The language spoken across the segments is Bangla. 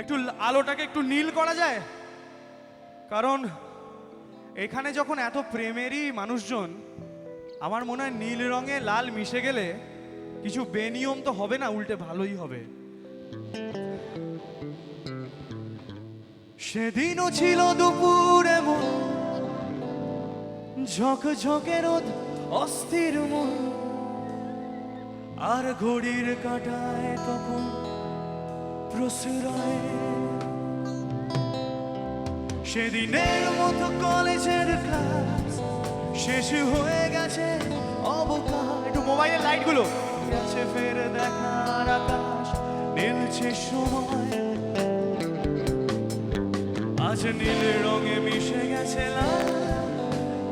একটু আলোটাকে একটু নীল করা যায়? কারণ এখানে যখন এত প্রেমেরই মানুষজন, আমার মনে হয় নীল রঙে লাল মিশে গেলে কিছু বেনিয়ম তো হবে না, উল্টে ভালোই হবে। সেদিনও ছিল দুপুরে মন ঝকঝকে রোদ, অস্থির মন, আর ঘড়ির কাটায় তখন প্রসরয় সেদিনের মতো কলেজের ক্লাস শেষ হয়ে গেছে অবকাশ। একটু মোবাইলের লাইটগুলো গেছে ফের দেখার আকাশ নীলছে সময়। আজ নীল রঙে মিশে গেছে লাল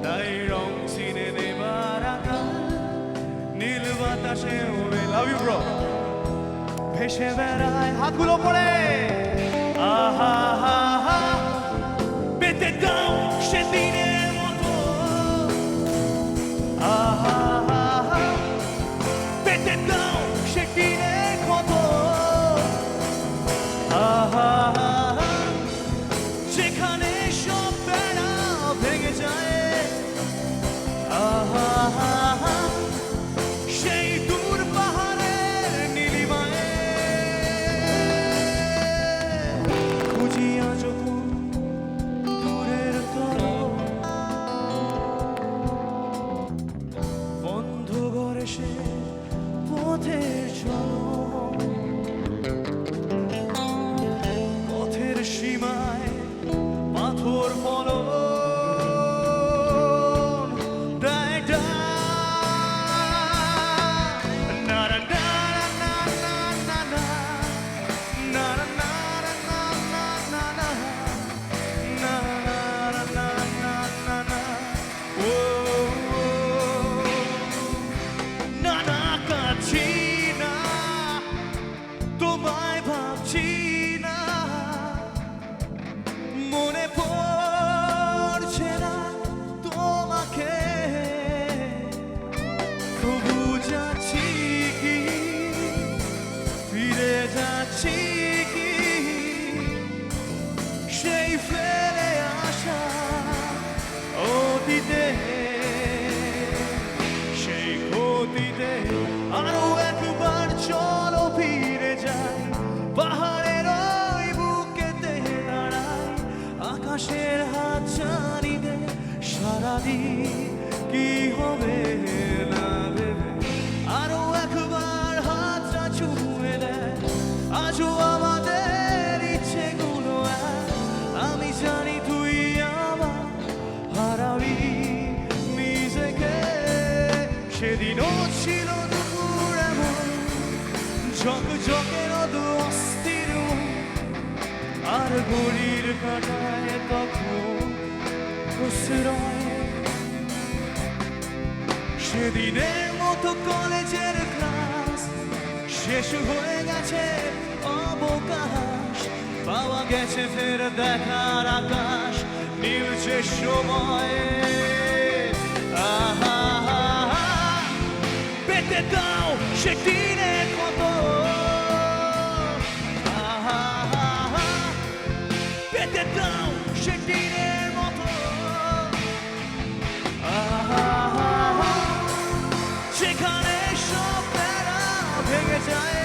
তাই রং চিনে নেবার আকাশ। নীল বাতাসে উড়ে লাভ ইউ ব্রো ভেসে বেড়ায় হাতগুলো পড়ে আহা হা হা পেতে দাও কি হবে না ভেবে? আরও একবার হাতটা ছুঁয়ে দেয় আজও আমাদের আমি জানি তুই আমার হারাবি সেদিনও ছিল। আর ঘড়ির কাটায় তখন প্রশ্রয় সেদিনের মতো কলেজের ক্লাস শেষ হয়ে গেছে অবকাশ। পাওয়া গেছে ফের দেখার আকাশ নীলছে সময়। আহা পেতে দাও সেদিনের কত। পেতে দাও সেদিন night.